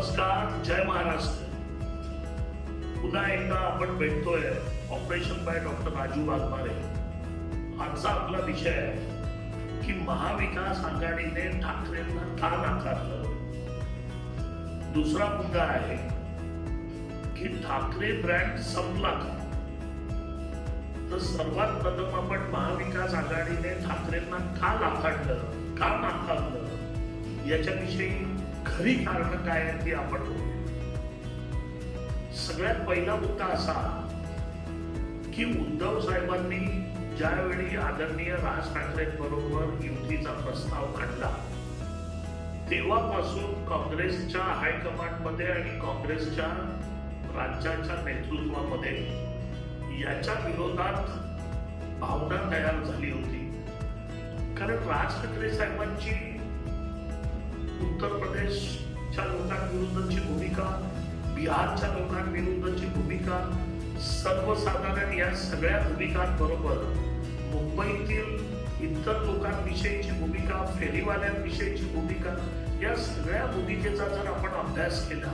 नमस्कार जय महाराष्ट्र. पुन्हा एकदा आपण भेटतोय operation by doctor Raju Waghmare आजचा आपला विषय आहे की महाविकास आघाडीने ठाकरेंना का नाकारलं? दुसरा मुद्दा आहे की ठाकरे ब्रँड संपला का? तर सर्वात प्रथम आपण महाविकास आघाडीने ठाकरेंना का लाखाडलं का नाकारलं? याच्याविषयी खरी कारण काय आहेत ती आपण सगळ्यात पहिला मुद्दा असा की उद्धव साहेबांनी ज्यावेळी आदरणीय राज ठाकरेंबरोबर युतीचा प्रस्ताव काढला तेव्हापासून काँग्रेसच्या हायकमांडमध्ये आणि काँग्रेसच्या राज्याच्या नेतृत्वामध्ये याच्या विरोधात भावना तयार झाली होती. कारण राज ठाकरे साहेबांची उत्तर प्रदेशच्या लोकांविरुद्धची भूमिका बिहारच्या लोकांविरुद्धची भूमिका सर्वसाधारण या सगळ्या भूमिकांबरोबर मुंबईतील इतर लोकांविषयीची भूमिका फेरीवाल्यांविषयीची भूमिका या सगळ्या भूमिकेचा जर आपण अभ्यास केला.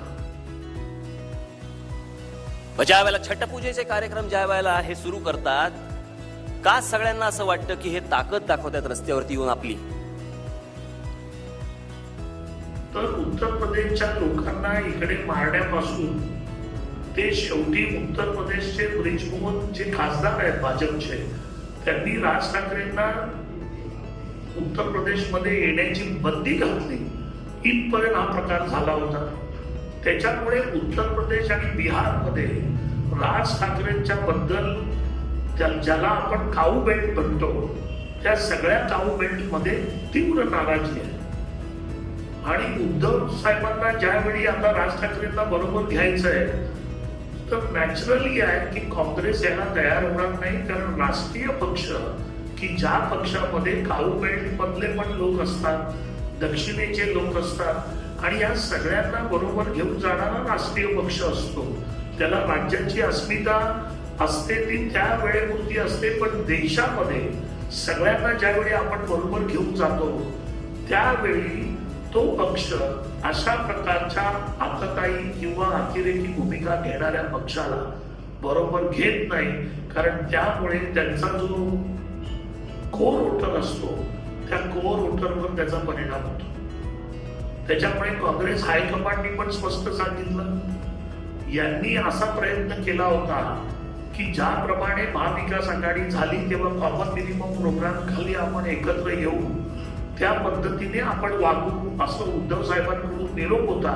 ज्या वेळेला छटपूजेचे कार्यक्रम ज्या वेळेला हे सुरू करतात का सगळ्यांना असं वाटतं की हे ताकद दाखवतात रस्त्यावरती येऊन आपली? तर उत्तर प्रदेशच्या लोकांना इकडे मारण्यापासून ते शेवटी उत्तर प्रदेशचे ब्रिजमोहन जे खासदार आहेत भाजपचे त्यांनी राज ठाकरेंना उत्तर प्रदेशमध्ये येण्याची बंदी घातली. इथपर्यंत हा प्रकार झाला होता. त्याच्यामुळे उत्तर प्रदेश आणि बिहारमध्ये राज ठाकरेंच्या बद्दल ज्याला आपण काऊ बेल्ट म्हणतो त्या सगळ्या काऊ बेल्टमध्ये तीव्र नाराजी आहे. आणि उद्धव साहेबांना ज्यावेळी आता राज ठाकरेंना बरोबर घ्यायचं आहे तर नॅचरली आहे की काँग्रेस याला तयार होणार नाही. कारण राष्ट्रीय पक्ष की ज्या पक्षामध्ये काऊ मधले पण लोक असतात दक्षिणेचे लोक असतात आणि या सगळ्यांना बरोबर घेऊन जाणारा राष्ट्रीय पक्ष असतो. त्याला राज्याची अस्मिता असते ती त्या वेळेपुरती असते पण देशामध्ये सगळ्यांना ज्यावेळी आपण बरोबर घेऊन जातो त्यावेळी तो पक्ष अशा प्रकारच्या आतताई किंवा अतिरेकी भूमिका घेणाऱ्या पक्षाला बरोबर घेत नाही. कारण त्यामुळे त्यांचा जो कोर वोटर असतो त्या कोर वोटरवर त्याचा परिणाम होतो. त्याच्यामुळे काँग्रेस हायकमांडनी पण स्पष्ट सांगितलं. यांनी असा प्रयत्न केला होता की ज्याप्रमाणे महाविकास आघाडी झाली तेव्हा कॉमन मिनिमम प्रोग्राम खाली आपण एकत्र येऊ. त्या पद्धतीने आपण वागू असं उद्धव साहेबांकडून निरोप होता.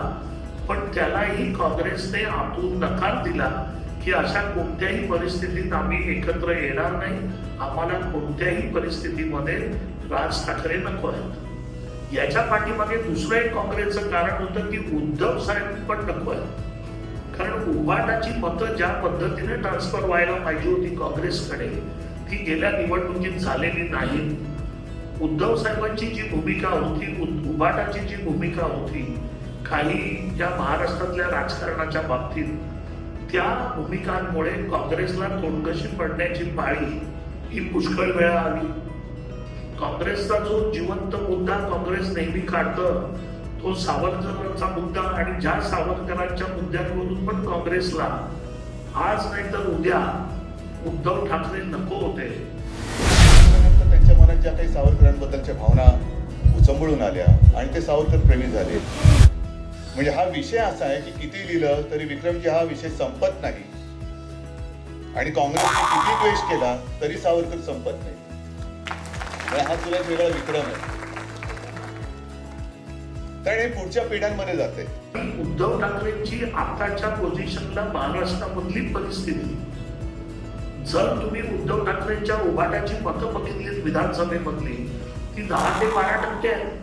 पण त्यालाही काँग्रेसने आतून नकार दिला की अशा कोणत्याही परिस्थितीत आम्ही एकत्र येणार नाही. आम्हाला कोणत्याही परिस्थितीमध्ये राज ठाकरे नको आहेत. याच्या पाठीमागे दुसरं एक काँग्रेसचं कारण होतं की उद्धव साहेब पण नको आहेत. कारण उभाटाची मतं ज्या पद्धतीने ट्रान्सफर व्हायला पाहिजे होती काँग्रेसकडे ती गेल्या निवडणुकीत झालेली नाही उद्धव साहेबांची जी भूमिका होती उभाटाची जी भूमिका होती काही या महाराष्ट्रातल्या राजकारणाच्या बाबतीत त्या भूमिकांमुळे काँग्रेसला तोंडकशी पडण्याची पाळी ही पुष्कळ वेळा आली. काँग्रेसचा जो जिवंत मुद्दा काँग्रेस नेहमी काढतं तो सावरकरांचा मुद्दा आणि ज्या सावरकरांच्या मुद्द्यांवरून पण काँग्रेसला आज नाही तर उद्या उद्धव ठाकरे नको होते. त्यानंतर ज्या काही सावरकरांबद्दलच्या भावना उचंबळून आल्या आणि ते सावरकर प्रेमी झाले. म्हणजे हा विषय असा आहे की किती लिहिलं तरी विक्रमजी हा विषय संपत नाही. आणि काँग्रेसने किती द्वेष केला तरी सावरकर संपत नाही. म्हणजे हा तुला वेगळा विक्रम आहे. कारण हे पुढच्या पिढ्यांमध्ये जाते उद्धव ठाकरेंची आताच्या पोझिशनला महाराष्ट्रामधली परिस्थिती. जर तुम्ही उद्धव ठाकरेंच्या उभाटाची मतं बघितली विधानसभेमधली ती दहा ते बारा टक्के आहेत.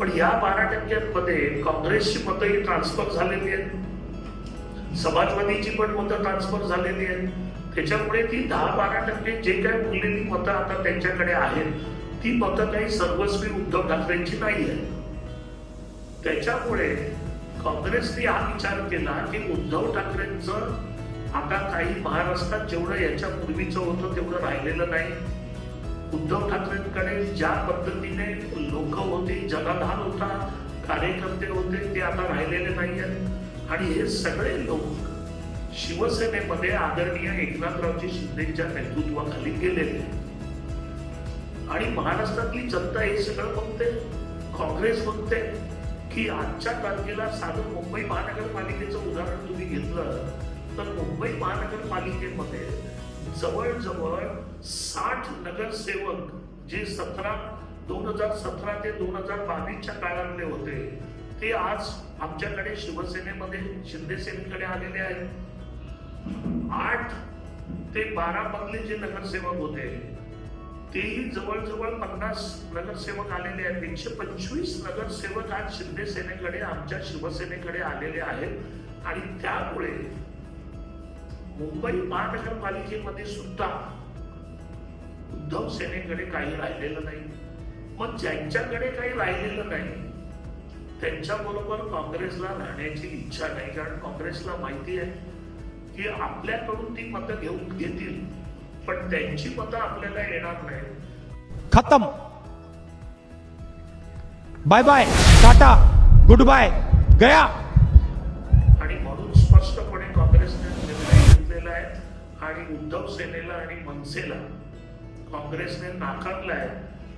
पण या बारा टक्क्यांमध्ये काँग्रेसची मतं ही ट्रान्सफर झालेली आहेत. समाजवादीची पण मतं ट्रान्सफर झालेली आहेत. त्याच्यामुळे ती दहा बारा टक्के जे काही उरलेली मतं आता त्यांच्याकडे आहेत ती मतं काही सर्वस्वी उद्धव ठाकरेंची नाही आहेत. त्याच्यामुळे काँग्रेसने हा विचार केला की उद्धव ठाकरेंचं आता काही महाराष्ट्रात जेवढं याच्या पूर्वीचं होतं तेवढं राहिलेलं नाही. उद्धव ठाकरेंकडे ज्या पद्धतीने लोक होती जनाधार होता कार्यकर्ते होते ते आता राहिलेले नाही आहेत आणि हे सगळे लोक शिवसेनेमध्ये आदरणीय एकनाथरावजी शिंदेच्या नेतृत्वाखाली गेलेले आणि महाराष्ट्रातली जनता हे सगळं बघते काँग्रेस बघते की आजच्या तारखेला साधं मुंबई महानगरपालिकेचं उदाहरण तुम्ही घेतलं. तर मुंबई महानगरपालिकेमध्ये जवळजवळ साठ नगरसेवक जे सतरा दोन हजार सतरा ते दोन हजार बावीसच्या काळातले होते ते आज आमच्याकडे शिवसेनेमध्ये शिंदेसेनेकडे आलेले आहेत. आठ ते बारा मधले जे नगरसेवक होते तेही जवळजवळ पन्नास नगरसेवक आलेले आहेत. एकशे पंचवीस नगरसेवक आज शिंदे सेनेकडे आमच्या शिवसेनेकडे आलेले आहेत. आणि त्यामुळे मुंबई महानगरपालिकेमध्ये सुद्धा उद्धव सेनेकडे काही राहिलेलं नाही. मग ज्यांच्याकडे काही राहिलेलं नाही त्यांच्या बरोबर काँग्रेसला राहण्याची इच्छा नाही. कारण काँग्रेसला माहिती आहे की आपल्याकडून ती मतं घेऊन घेतील पण त्यांची मतं आपल्याला येणार नाही. खतम. Bye bye tata good bye गया. आणि उद्धव सेनेला आणि मनसेला काँग्रेसने नाकारलाय.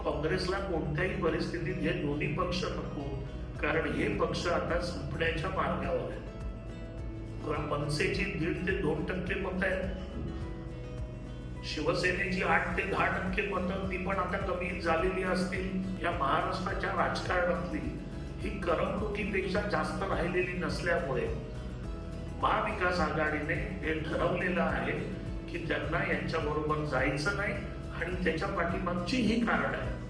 काँग्रेसला कोणत्याही परिस्थितीत हे दोन्ही पक्ष नको कारण हे पक्ष आता संपण्याच्या मार्गावर आहेत. मनसेची दीड ते दोन टक्के मत आहेत. शिवसेनेची आठ ते दहा टक्के मतं ती पण आता कमी झालेली असतील. या महाराष्ट्राच्या राजकारणातली ही करमणुकीपेक्षा जास्त राहिलेली नसल्यामुळे महाविकास आघाडीने हे ठरवलेलं आहे की त्यांना यांच्या बरोबर जायचं नाही आणि त्याच्या पाठीमागची ही कारण आहे.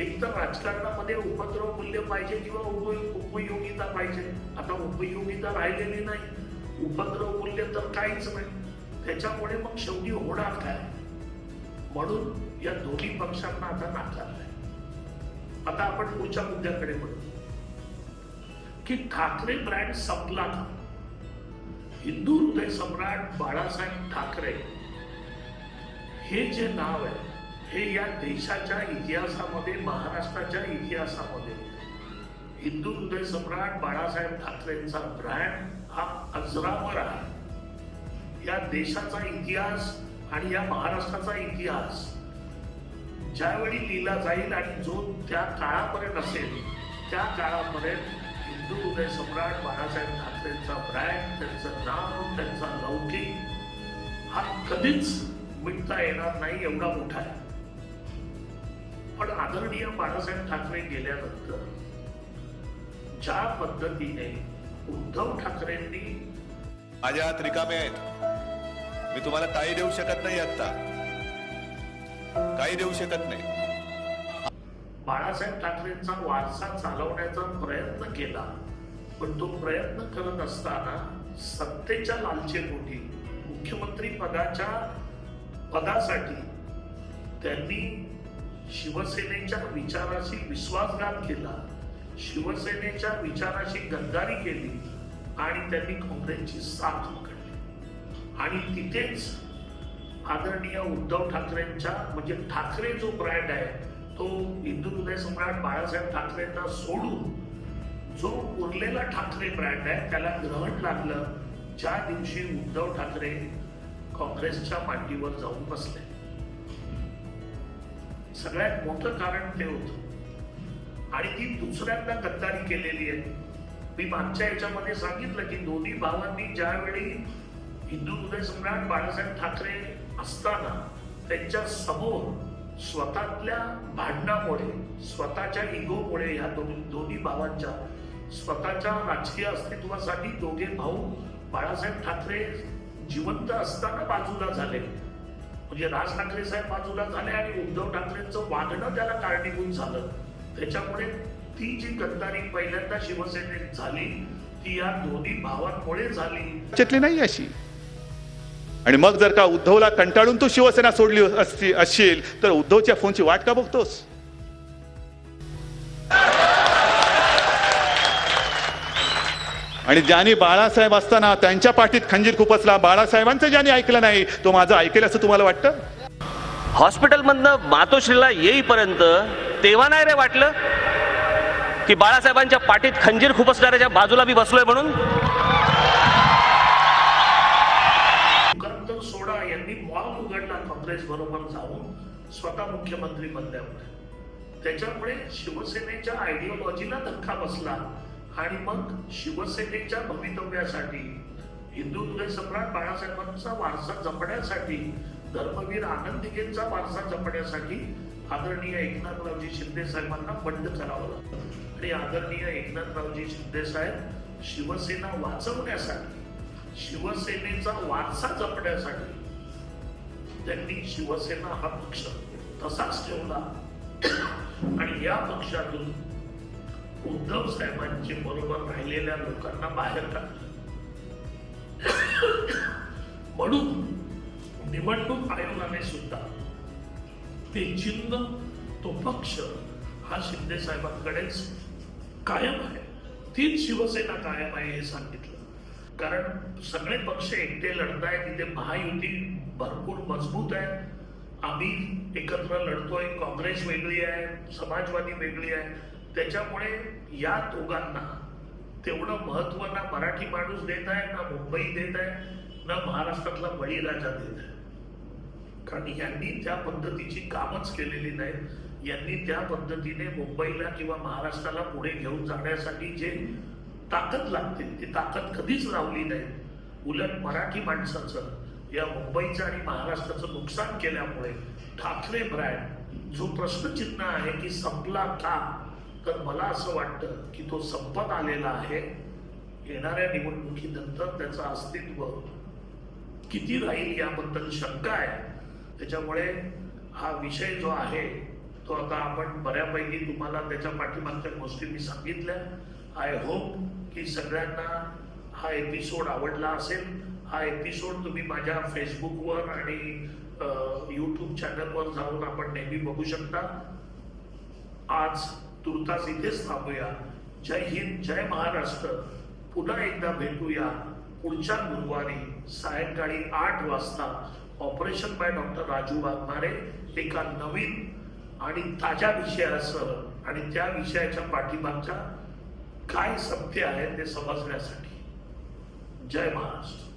एक तर राजकारणामध्ये उपद्रव मूल्य पाहिजे किंवा उपयोगिता पाहिजे. आता उपयोगिता राहिलेली नाही. उपद्रव मूल्य तर काहीच नाही. त्याच्यामुळे मग शेवटी होणार काय? म्हणून या दोन्ही पक्षांना आता नाकारलंय. आता आपण पुढच्या मुद्द्याकडे वळू की ठाकरे ब्रँड संपला का? हिंदू हृदय सम्राट बाळासाहेब ठाकरे हे जे नाव आहे हे या देशाच्या इतिहासामध्ये महाराष्ट्राच्या इतिहासामध्ये हिंदू हृदय सम्राट बाळासाहेब ठाकरेंचा ब्रँड हा अजरावर आहे. या देशाचा इतिहास आणि या महाराष्ट्राचा इतिहास ज्यावेळी लिहिला जाईल आणि जो त्या काळापर्यंत असेल त्या काळापर्यंत हिंदू सम्राट बाळासाहेब ठाकरेंचा ब्रँड त्यांचं नाव त्यांचा लौकिक हा कधीच मिटता येणार नाही एवढा मोठा आहे. पण आदरणीय बाळासाहेब ठाकरे गेल्यानंतर ज्या पद्धतीने उद्धव ठाकरेंनी माझ्या हात रिकामे आहेत. मी तुम्हाला काही देऊ शकत नाही आता काही देऊ शकत नाही. बाळासाहेब ठाकरेंचा वारसा चालवण्याचा प्रयत्न केला. पण तो प्रयत्न करत असताना सत्तेच्या लालचेपोटी मुख्यमंत्री पदाच्या पदासाठी त्यांनी शिवसेनेच्या विचाराशी विश्वासघात केला. शिवसेनेच्या विचाराशी गद्दारी केली आणि त्यांनी काँग्रेसची साथ पकडली. आणि तिथेच आदरणीय उद्धव ठाकरेंच्या म्हणजे ठाकरे जो ब्रँड आहे तो हिंदू हृदय सम्राट बाळासाहेब ठाकरेंना सोडून जो उरलेला ठाकरे ब्रँड आहे त्याला ग्रहण लागलं ज्या दिवशी उद्धव ठाकरे काँग्रेसच्या मांडीवर जाऊन बसले. सगळ्यात मोठं कारण ते होत. आणि ती दुसऱ्यांदा गद्दारी केलेली आहे. मी मागच्या याच्यामध्ये सांगितलं की दोन्ही भावांनी ज्यावेळी हिंदू हृदय सम्राट बाळासाहेब ठाकरे असताना त्यांच्यासमोर स्वतःतल्या भांडणामुळे स्वतःच्या इगोमुळे ह्या दोन्ही दोन्ही भावांच्या स्वतःच्या राजकीय अस्तित्वासाठी दोघे भाऊ बाळासाहेब ठाकरे जिवंत असताना बाजूला झाले. म्हणजे राज ठाकरे साहेब बाजूला झाले आणि उद्धव ठाकरेंचं वागणं त्याला कारणीभूत झालं. त्याच्यामुळे ती जी गद्दारी पहिल्यांदा शिवसेनेत झाली ती या दोन्ही भावांमुळे झाली. नाही अशी. आणि मग जर का उद्धवला कंटाळून तू शिवसेना सोडली असती असशील तर उद्धवच्या फोनची वाट का बघतोस? आणि ज्यांनी बाळासाहेब असताना त्यांच्या पाठीत खंजीर खुपसला बाळासाहेबांचं ज्यांनी ऐकलं नाही तो माझं ऐकेल असं तुम्हाला वाटतं? हॉस्पिटलमधनं मातोश्रीला येईपर्यंत तेव्हा नाही रे वाटलं? की बाळासाहेबांच्या पाठीत खंजीर खुपसणाऱ्याच्या बाजूला मी बसलोय म्हणून? बरोबर जाऊन स्वतः मुख्यमंत्री बनल्यामुळे त्याच्यामुळे शिवसेनेच्या आयडिओलॉजीला धक्का बसला आणि मग शिवसेनेच्या भवितव्यासाठी हिंदू हृदय सम्राट बाळासाहेबांचा वारसा जपण्यासाठी धर्मवीर आनंदिकेंचा वारसा जपण्यासाठी आदरणीय एकनाथरावजी शिंदे साहेबांना बंड करावं लागलं. आणि आदरणीय एकनाथरावजी शिंदे साहेब शिवसेना वाचवण्यासाठी शिवसेनेचा वारसा जपण्यासाठी त्यांनी शिवसेना हा पक्ष तसाच ठेवला. आणि या पक्षातून उद्धव साहेबांचे बरोबर राहिलेल्या लोकांना बाहेर काढलं म्हणून निवडणूक आयोगाने सुद्धा ते चिन्ह तो पक्ष हा शिंदे साहेबांकडेच कायम आहे. तीच शिवसेना कायम आहे हे सांगितलं. कारण सगळे पक्ष एकटे लढत आहेत तिथे महायुती भरपूर मजबूत आहे. आम्ही एकत्र लढतोय काँग्रेस वेगळी आहे समाजवादी वेगळी आहे. त्याच्यामुळे या दोघांना तेवढं महत्त्व ना मराठी माणूस देत आहे ना मुंबई देत आहे ना महाराष्ट्रातला बळीराजा देत आहे. कारण यांनी त्या पद्धतीची कामच केलेली नाहीत. यांनी त्या पद्धतीने मुंबईला किंवा महाराष्ट्राला पुढे घेऊन जाण्यासाठी जे ताकद लागते. ती ताकद कधीच लावली नाही. उलट मराठी माणसाचं या मुंबईचं आणि महाराष्ट्राचं नुकसान केल्यामुळे ठाकरे ब्रँड जो प्रश्नचिन्ह आहे की संपला का? तर मला असं वाटतं की तो संपत आलेला आहे. येणाऱ्या निवडणुकीनंतर त्याचं अस्तित्व किती राहील याबद्दल शंका आहे. त्याच्यामुळे हा विषय जो आहे तो आता आपण बऱ्यापैकी तुम्हाला त्याच्या पाठीमागच्या गोष्टी मी सांगितल्या. आय होप की सगळ्यांना हा एपिसोड आवडला असेल हा एपिसोड तुम्ही माझ्या फेसबुकवर आणि यूट्यूब चॅनलवर जाऊन आपण नेहमी बघू शकता. आज तुर्तास इथेच थांबूया. जय हिंद जय महाराष्ट्र. पुन्हा एकदा भेटूया पुढच्या गुरुवारी सायंकाळी आठ वाजता. Operation by doctor Raju Waghmare एका नवीन आणि ताज्या विषयासह आणि त्या विषयाच्या पाठीमागच्या काय सत्य आहे ते समजण्यासाठी. जय महाराष्ट्र.